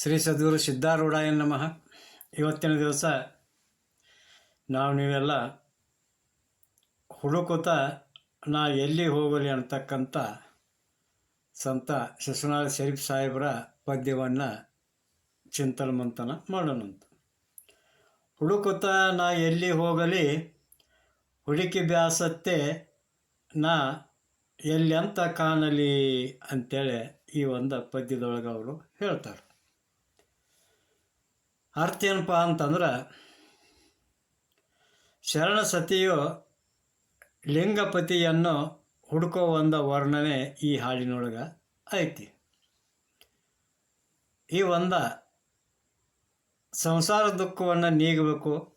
ಶ್ರೀ ಸದ್ಗುರು ಸಿದ್ಧಾರೂಢಾಯ ನಮಃ. ಇವತ್ತಿನ ದಿವಸ ನಾವು ನೀವೆಲ್ಲ ಹುಡುಕುತ್ತಾ ನಾ ಎಲ್ಲಿ ಹೋಗಲಿ ಅಂತಕ್ಕಂಥ ಸಂತ ಶಿಶುನಾಥ್ ಶರೀಫ್ ಸಾಹೇಬರ ಪದ್ಯವನ್ನು ಚಿಂತನ ಮಂಥನ ಮಾಡೋಣಂತ ಹುಡುಕುತ್ತಾ ನಾ ಎಲ್ಲಿ ಹೋಗಲಿ, ಹುಡುಕಿ ಬ್ಯಾಸತ್ತೆ ನಾ ಎಲ್ಲಿ ಅಂತ ಕಾಣಲಿ ಅಂತೇಳಿ ಈ ಒಂದು ಪದ್ಯದೊಳಗೆ ಅವರು ಹೇಳ್ತಾರೆ. ಅರ್ಥ ಏನಪ್ಪ ಅಂತಂದ್ರೆ, ಶರಣ ಸತಿಯು ಲಿಂಗಪತಿಯನ್ನು ಹುಡುಕೋ ಒಂದು ವರ್ಣನೆ ಈ ಹಾಡಿನೊಳಗೆ ಐತಿ. ಈ ಒಂದ ಸಂಸಾರ ದುಃಖವನ್ನು ನೀಗಬೇಕು,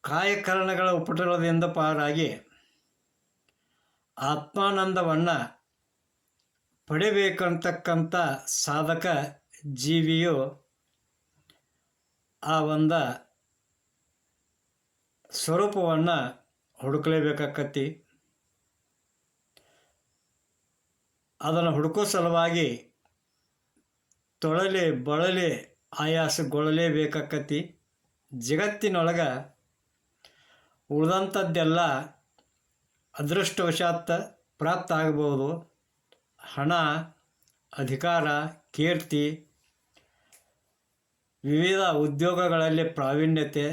ಕಾಯಕರಣಗಳ ಉಪಟಳದಿಂದ ಪಾರಾಗಿ ಆತ್ಮಾನಂದವನ್ನು ಪಡಿಬೇಕಂತಕ್ಕಂಥ ಸಾಧಕ ಜೀವಿಯು ಆ ಒಂದು ಸ್ವರೂಪವನ್ನು ಹುಡುಕಲೇಬೇಕಾಕತ್ತಿ. ಅದನ್ನು ಹುಡುಕೋ ಸಲುವಾಗಿ ತೊಳಲಿ ಬಳಲಿ ಆಯಾಸಗೊಳ್ಳಲೇಬೇಕಾಕತಿ ಜಗತ್ತಿನೊಳಗೆ ಉಳಿದಂಥದ್ದೆಲ್ಲ ಅದೃಷ್ಟವಶಾತ್ ಪ್ರಾಪ್ತ ಆಗ್ಬೋದು. ಹಣ, ಅಧಿಕಾರ, ಕೀರ್ತಿ ವಿವಿಧ ಉದ್ಯೋಗಗಳಲ್ಲಿ ಪ್ರಾವೀಣ್ಯತೆ,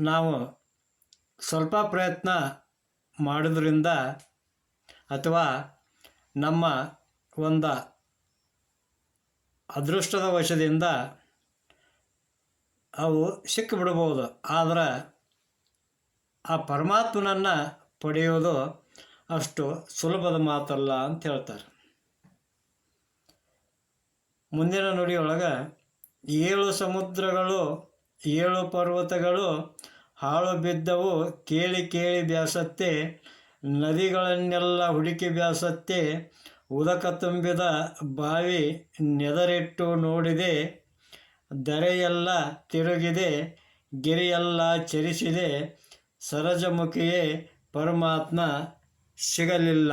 ನಾವು ಸ್ವಲ್ಪ ಪ್ರಯತ್ನ ಮಾಡೋದ್ರಿಂದ ಅಥವಾ ನಮ್ಮ ಒಂದು ಅದೃಷ್ಟದ ವಶದಿಂದ ಅವು ಸಿಕ್ಕಿಬಿಡ್ಬೋದು ಆದರೆ ಆ ಪರಮಾತ್ಮನನ್ನು ಪಡೆಯೋದು ಅಷ್ಟು ಸುಲಭದ ಮಾತಲ್ಲ ಅಂತ ಹೇಳ್ತಾರೆ. ಮುಂದಿನ ನುಡಿಯೊಳಗೆ ಏಳು ಸಮುದ್ರಗಳು, ಏಳು ಪರ್ವತಗಳು, ಹಾಳು ಬಿದ್ದವು, ಕೇಳಿ ಕೇಳಿ ಬ್ಯಾಸತ್ತೆ, ನದಿಗಳನ್ನೆಲ್ಲ ಹುಡುಕಿ ಬ್ಯಾಸತ್ತೆ, ಉದಕ ತುಂಬಿದ ಬಾವಿ ನೆದರಿಟ್ಟು ನೋಡಿದೆ, ದರೆಯೆಲ್ಲ ತಿರುಗಿದೆ, ಗಿರಿಯೆಲ್ಲ ಚರಿಸಿದೆ, ಸರಜಮುಖಿಯೇ ಪರಮಾತ್ಮ ಸಿಗಲಿಲ್ಲ.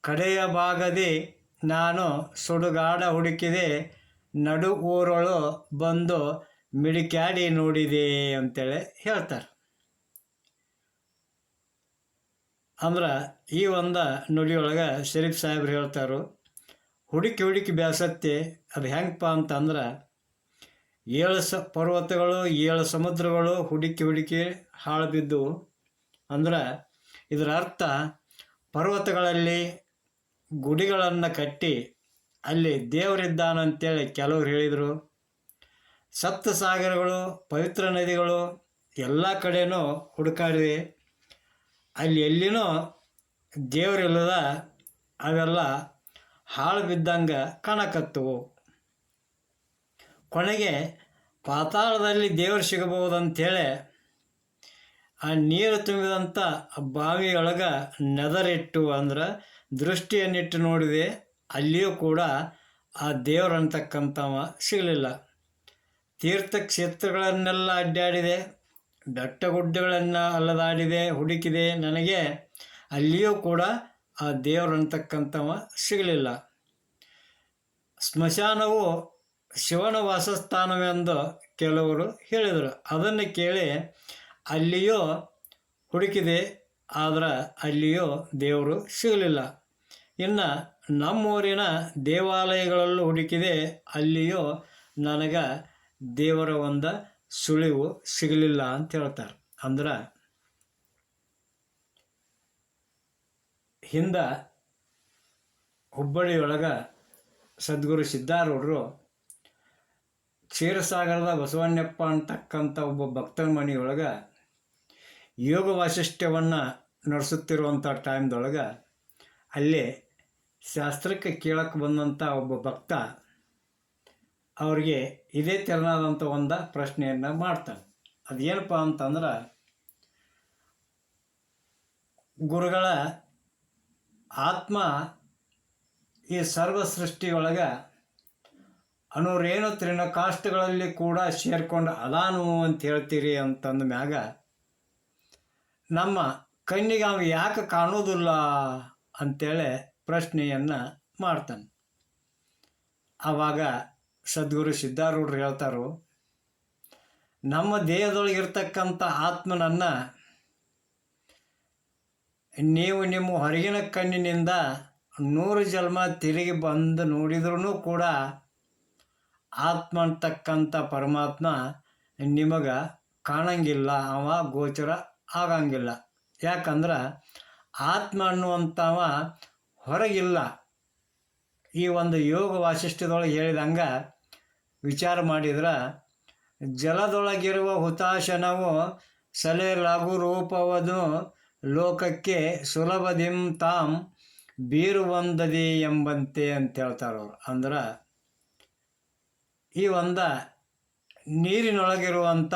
ಕಡೆಯ ಭಾಗದಿ ನಾನು ಸುಡುಗಾಡ ಹುಡುಕಿದೆ ನಡು ಊರೊಳು ಬಂದು ಮಿಡಿಕ್ಯಾಡಿ ನೋಡಿದೆ ಅಂತೇಳಿ ಹೇಳ್ತಾರೆ. ಅಂದ್ರೆ ಈ ಒಂದು ನುಡಿಯೊಳಗೆ ಶರೀಫ್ ಸಾಹೇಬ್ರು ಹೇಳ್ತಾರೆ, ಹುಡುಕಿ ಹುಡುಕಿ ಬ್ಯಾಸತ್ತೆ, ಅದು ಹೆಂಗಪ್ಪ ಅಂತಂದ್ರೆ, ಏಳು ಸ, ಪರ್ವತಗಳು, ಏಳು ಸಮುದ್ರಗಳು ಹುಡುಕಿ ಹುಡುಕಿ ಹಾಳು ಬಿದ್ದವು. ಅಂದ್ರೆ ಇದರ ಅರ್ಥ ಪರ್ವತಗಳಲ್ಲಿ ಗುಡಿಗಳನ್ನು ಕಟ್ಟಿ ಅಲ್ಲಿ ದೇವರಿದ್ದಾನಂತೇಳಿ ಕೆಲವರು ಹೇಳಿದರು. ಸಪ್ತ ಸಾಗರಗಳು, ಪವಿತ್ರ ನದಿಗಳು ಎಲ್ಲ ಕಡೆನೂ ಹುಡುಕಾಡಿವೆ. ಅಲ್ಲಿ ಎಲ್ಲಿನೂ ದೇವರಿಲ್ಲದ ಅವೆಲ್ಲ ಹಾಳು ಬಿದ್ದಂಗೆ ಕಾಣಕತ್ತವು. ಕೊನೆಗೆ ಪಾತಾಳದಲ್ಲಿ ದೇವರು ಸಿಗಬಹುದಂಥೇಳಿ ಆ ನೀರು ತುಂಬಿದಂಥ ಬಾವಿಯೊಳಗೆ ನೆದರಿಟ್ಟು ಅಂದ್ರೆ ದೃಷ್ಟಿಯನ್ನಿಟ್ಟು ನೋಡಿದೆ, ಅಲ್ಲಿಯೂ ಕೂಡ ಆ ದೇವರಂತಕ್ಕಂಥವ ಸಿಗಲಿಲ್ಲ. ತೀರ್ಥಕ್ಷೇತ್ರಗಳನ್ನೆಲ್ಲ ಅಡ್ಡಾಡಿದೆ ಬೆಟ್ಟ ಗುಡ್ಡಗಳನ್ನು ಅಲ್ಲದಾಡಿದೆ, ಹುಡುಕಿದೆ. ನನಗೆ ಅಲ್ಲಿಯೂ ಕೂಡ ಆ ದೇವರಂತಕ್ಕಂಥವ ಸಿಗಲಿಲ್ಲ. ಸ್ಮಶಾನವು ಶಿವನ ವಾಸಸ್ಥಾನವೆಂದು ಕೆಲವರು ಹೇಳಿದರು. ಅದನ್ನು ಕೇಳಿ ಅಲ್ಲಿಯೂ ಹುಡುಕಿದೆ, ಆದ್ರೆ ಅಲ್ಲಿಯೋ ದೇವರು ಸಿಗಲಿಲ್ಲ. ಇನ್ನು ನಮ್ಮೂರಿನ ದೇವಾಲಯಗಳಲ್ಲೂ ಹುಡುಕಿದೆ, ಅಲ್ಲಿಯೋ ನನಗೆ ದೇವರ ಒಂದು ಸುಳಿವು ಸಿಗಲಿಲ್ಲ ಅಂತ ಹೇಳ್ತಾರೆ. ಅಂದ್ರೆ, ಹಿಂದ ಹುಬ್ಬಳ್ಳಿಯೊಳಗೆ ಸದ್ಗುರು ಸಿದ್ಧಾರೂಢರು ಕ್ಷೀರಸಾಗರದ ಬಸವಣ್ಣಪ್ಪ ಅಂತಕ್ಕಂಥ ಒಬ್ಬ ಭಕ್ತನ ಮನೆಯೊಳಗೆ ಯೋಗ ವಾಸಿಷ್ಠ್ಯವನ್ನು ನಡೆಸುತ್ತಿರುವಂಥ ಟೈಮ್ದೊಳಗೆ ಅಲ್ಲಿ ಶಾಸ್ತ್ರಕ್ಕೆ ಕೇಳಕ್ಕೆ ಬಂದಂಥ ಒಬ್ಬ ಭಕ್ತ ಅವರಿಗೆ ಇದೇ ತೆರನಾದಂಥ ಒಂದು ಪ್ರಶ್ನೆಯನ್ನು ಮಾಡ್ತಾನೆ. ಅದೇನಪ್ಪ ಅಂತಂದ್ರೆ, ಗುರುಗಳ ಆತ್ಮ ಈ ಸರ್ವ ಸೃಷ್ಟಿಯೊಳಗೆ ಅನೂರೇನು ತ್ರಿನಕಾಷ್ಟಗಳಲ್ಲಿ ಕೂಡ ಸೇರ್ಕೊಂಡು ಅದಾನು ಅಂತ ಹೇಳ್ತೀರಿ ಅಂತಂದ ಮ್ಯಾಗ ನಮ್ಮ ಕಣ್ಣಿಗೆ ಅವ ಯಾಕೆ ಕಾಣೋದಿಲ್ಲ ಅಂತೇಳಿ ಪ್ರಶ್ನೆಯನ್ನು ಮಾಡ್ತಾನೆ. ಆವಾಗ ಸದ್ಗುರು ಸಿದ್ಧಾರೂಢರು ಹೇಳ್ತಾರು, ನಮ್ಮ ದೇಹದೊಳಗಿರ್ತಕ್ಕಂಥ ಆತ್ಮನನ್ನು ನೀವು ನಿಮ್ಮ ಹೊರಗಿನ ಕಣ್ಣಿನಿಂದ ನೂರು ಜನ್ಮ ತಿರುಗಿ ಬಂದು ನೋಡಿದ್ರೂ ಕೂಡ ಆತ್ಮ ಅಂತಕ್ಕಂಥ ಪರಮಾತ್ಮ ನಿಮಗೆ ಕಾಣಂಗಿಲ್ಲ, ಅವ ಗೋಚರ ಆಗಂಗಿಲ್ಲ ಯಾಕಂದ್ರೆ ಆತ್ಮ ಅನ್ನುವಂಥವ ಹೊರಗಿಲ್ಲ. ಈ ಒಂದು ಯೋಗ ವಾಸಿಷ್ಠದೊಳಗೆ ಹೇಳಿದಂಗೆ ವಿಚಾರ ಮಾಡಿದ್ರೆ, ಜಲದೊಳಗಿರುವ ಹುತಾಶನವು ಸಲೆ ಲಘು ರೂಪವದು, ಲೋಕಕ್ಕೆ ಸುಲಭದಿಂ ತಾಂ ಬೀರುವಂದದಿ ಎಂಬಂತೆ ಅಂತ ಹೇಳ್ತಾರೆ ಅವರು. ಅಂದ್ರೆ ಈ ಒಂದ ನೀರಿನೊಳಗಿರುವಂಥ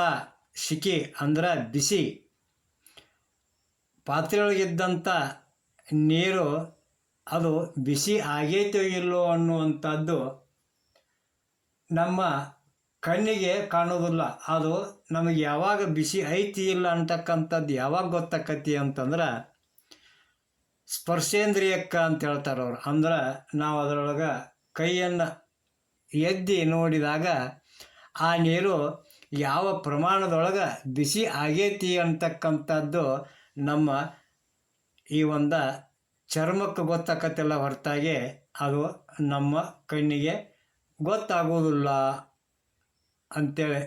ಶಿಖಿ ಅಂದ್ರೆ ಬಿಸಿ. ಪಾತ್ರೆಯೊಳಗಿದ್ದಂಥ ನೀರು ಅದು ಬಿಸಿ ಆಗೈತೋ ಇಲ್ಲೋ ಅನ್ನುವಂಥದ್ದು ನಮ್ಮ ಕಣ್ಣಿಗೆ ಕಾಣೋದಿಲ್ಲ ಅದು ನಮಗೆ ಯಾವಾಗ ಬಿಸಿ ಐತಿ ಇಲ್ಲ ಅಂತಕ್ಕಂಥದ್ದು ಯಾವಾಗ ಗೊತ್ತಾಕತಿ ಅಂತಂದ್ರೆ ಸ್ಪರ್ಶೇಂದ್ರಿಯಕ್ಕ ಅಂತ ಹೇಳ್ತಾರೆ ಅವ್ರು. ಅಂದ್ರೆ ನಾವು ಅದರೊಳಗೆ ಕೈಯನ್ನು ಎದ್ದಿ ನೋಡಿದಾಗ ಆ ನೀರು ಯಾವ ಪ್ರಮಾಣದೊಳಗೆ ಬಿಸಿ ಆಗೈತಿ ಅಂತಕ್ಕಂಥದ್ದು ನಮ್ಮ ಈ ಒಂದು ಚರ್ಮಕ್ಕೆ ಗೊತ್ತಾಕತ್ತಿಲ್ಲ ಹೊರತಾಗಿ, ಅದು ನಮ್ಮ ಕಣ್ಣಿಗೆ ಗೊತ್ತಾಗೋದಿಲ್ಲ ಅಂತೇಳಿ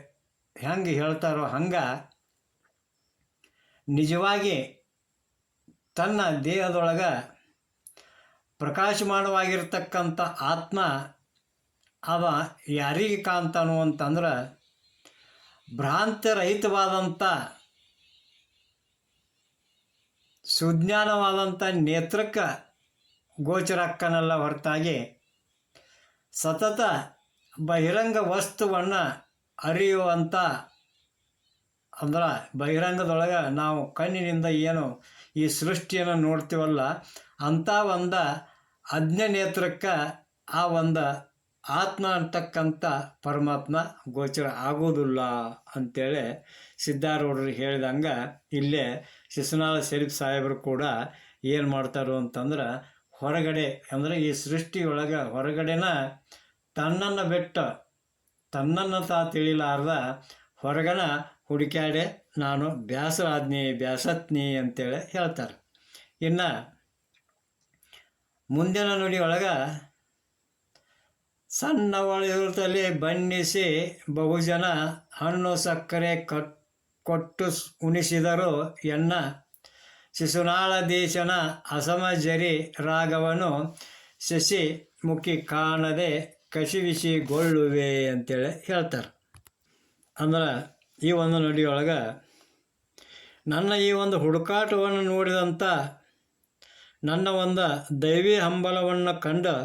ಹೆಂಗೆ ಹೇಳ್ತಾರೋ ಹಂಗೆ ನಿಜವಾಗಿ ತನ್ನ ದೇಹದೊಳಗೆ ಪ್ರಕಾಶಮಾನವಾಗಿರ್ತಕ್ಕಂಥ ಆತ್ಮ ಅವ ಯಾರಿಗೆ ಕಾಣ್ತಾನು ಅಂತಂದ್ರೆ ಭ್ರಾಂತಿರಹಿತವಾದಂಥ ಸುಜ್ಞಾನವಾದಂಥ ನೇತ್ರಕ್ಕೆ ಗೋಚರಕ್ಕನಲ್ಲ ಹೊರತಾಗಿ ಸತತ ಬಹಿರಂಗ ವಸ್ತುವನ್ನು ಅರಿಯುವಂಥ ಅಂದ್ರೆ ಬಹಿರಂಗದೊಳಗೆ ನಾವು ಕಣ್ಣಿನಿಂದ ಏನು ಈ ಸೃಷ್ಟಿಯನ್ನು ನೋಡ್ತೀವಲ್ಲ ಅಂಥ ಒಂದು ಅಜ್ಞ ನೇತ್ರಕ್ಕೆ ಆ ಒಂದು ಆತ್ಮ ಅಂತಕ್ಕಂಥ ಪರಮಾತ್ಮ ಗೋಚರ ಆಗೋದಿಲ್ಲ ಅಂತೇಳಿ ಸಿದ್ಧಾರೂಢರು ಹೇಳಿದಂಗೆ ಇಲ್ಲೇ ಶಿಶುನಾಳ ಶರೀಫ್ ಸಾಹೇಬರು ಕೂಡ ಏನು ಮಾಡ್ತಾರೋ ಅಂತಂದ್ರೆ ಹೊರಗಡೆ, ಅಂದರೆ ಈ ಸೃಷ್ಟಿಯೊಳಗೆ ಹೊರಗಡೆನ ತನ್ನನ್ನು ಬೆಟ್ಟ, ತನ್ನನ್ನು ತಾ ತಿಳಿಲಾರ್ದ ಹೊರಗನ ಹುಡುಕ್ಯಾಡೆ ನಾನು ಬ್ಯಾಸರಾಜ್ನಿ ಬ್ಯಾಸತ್ನಿ ಅಂತೇಳಿ ಹೇಳ್ತಾರೆ. ಇನ್ನು ಮುಂದಿನ ನುಡಿಯೊಳಗೆ ಸಣ್ಣ ಒಳದಲ್ಲಿ ಬಣ್ಣಿಸಿ ಬಹುಜನ ಹಣ್ಣು ಸಕ್ಕರೆ ಕಟ್ ಕೊಟ್ಟು ಉಣಿಸಿದರು ಎನ್ನ ಶಿಶುನಾಳ ದೇಶನ ಅಸಮಜರಿ ರಾಗವನ್ನು ಶಶಿ ಮುಖಿ ಕಾಣದೆ ಕಸಿವಿಸಿಗೊಳ್ಳುವೆ ಅಂತೇಳಿ ಹೇಳ್ತಾರೆ. ಅಂದ್ರೆ ಈ ಒಂದು ನುಡಿಯೊಳಗೆ ನನ್ನ ಈ ಒಂದು ಹುಡುಕಾಟವನ್ನು ನೋಡಿದಂಥ ನನ್ನ ಒಂದು ದೈವಿ ಹಂಬಲವನ್ನು ಕಂಡು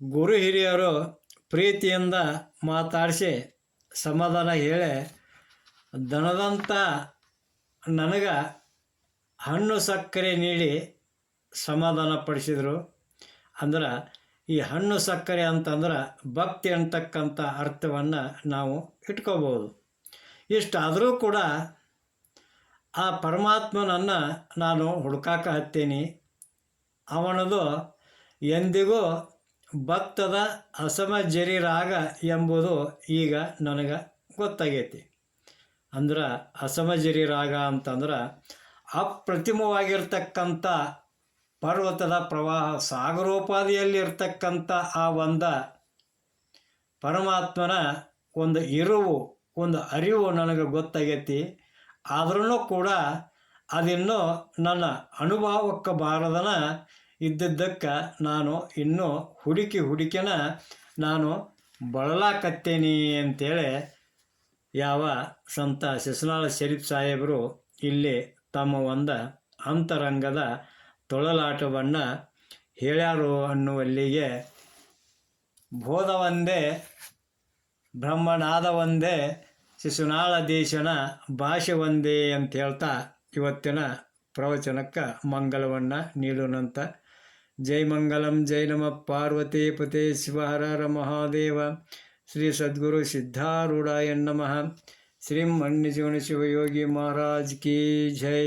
ಗುರು ಹಿರಿಯರು ಪ್ರೀತಿಯಿಂದ ಮಾತಾಡಿಸಿ ಸಮಾಧಾನ ಹೇಳಿ ದನದಂಥ ನನಗೆ ಹಣ್ಣು ಸಕ್ಕರೆ ನೀಡಿ ಸಮಾಧಾನ ಪಡಿಸಿದರು. ಅಂದ್ರೆ ಈ ಹಣ್ಣು ಸಕ್ಕರೆ ಅಂತಂದ್ರೆ ಭಕ್ತಿ ಅಂತಕ್ಕಂಥ ಅರ್ಥವನ್ನು ನಾವು ಇಟ್ಕೋಬೋದು. ಇಷ್ಟಾದರೂ ಕೂಡ ಆ ಪರಮಾತ್ಮನನ್ನು ನಾನು ಹುಡುಕಾಕ ಹತ್ತೀನಿ. ಅವನದು ಎಂದಿಗೂ ಭಕ್ತದ ಅಸಮ ರಾಗ ಎಂಬುದು ಈಗ ನನಗೆ ಗೊತ್ತಾಗೈತಿ. ಅಂದ್ರೆ ಅಸಮಜರಿ ರಾಗ ಅಂತಂದ್ರೆ ಅಪ್ರತಿಮವಾಗಿರ್ತಕ್ಕಂಥ ಪರ್ವತದ ಪ್ರವಾಹ ಸಾಗರೋಪಾದಿಯಲ್ಲಿರ್ತಕ್ಕಂಥ ಆ ಒಂದ ಪರಮಾತ್ಮನ ಒಂದು ಇರುವು, ಒಂದು ಅರಿವು ನನಗೆ ಗೊತ್ತಾಗೈತಿ. ಆದ್ರೂ ಕೂಡ ಅದಿನ್ನೂ ನನ್ನ ಅನುಭವಕ್ಕೆ ಬಾರದನ ಇದ್ದಿದ್ದಕ್ಕೆ ನಾನು ಇನ್ನೂ ಹುಡುಕಿ ಹುಡುಕಿನ ನಾನು ಬಳಲಾಕತ್ತೇನೆ ಅಂತೇಳಿ ಯಾವ ಸಂತ ಶಿಶುನಾಳ ಶರೀಫ್ ಸಾಹೇಬರು ಇಲ್ಲಿ ತಮ್ಮ ಒಂದು ಅಂತರಂಗದ ತೊಳಲಾಟವನ್ನು ಹೇಳ್ಯಾರು ಅನ್ನುವಲ್ಲಿಗೆ ಬೋಧ ಒಂದೇ ಬ್ರಹ್ಮನಾದ ಒಂದೇ ಶಿಶುನಾಳ ದೇಶನ ಭಾಷೆ ಒಂದೇ ಅಂತ ಹೇಳ್ತಾ ಇವತ್ತಿನ ಪ್ರವಚನಕ್ಕೆ ಮಂಗಲವನ್ನು ನೀಡೋಣಂತ ಜೈ ಮಂಗಲಂ, ಜೈ ನಮ ಪಾರ್ವತಿ ಪತೇ ಶಿವಹರ ಮಹಾದೇವ. ಶ್ರೀ ಸದ್ಗುರು ಸಿದ್ಧಾರೂಢಾಯ ನಮಃ ಶ್ರೀ ಮಣ್ಯಜೀವನ ಶಿವಯೋಗಿ ಮಹಾರಾಜ್ ಕಿ ಜೈ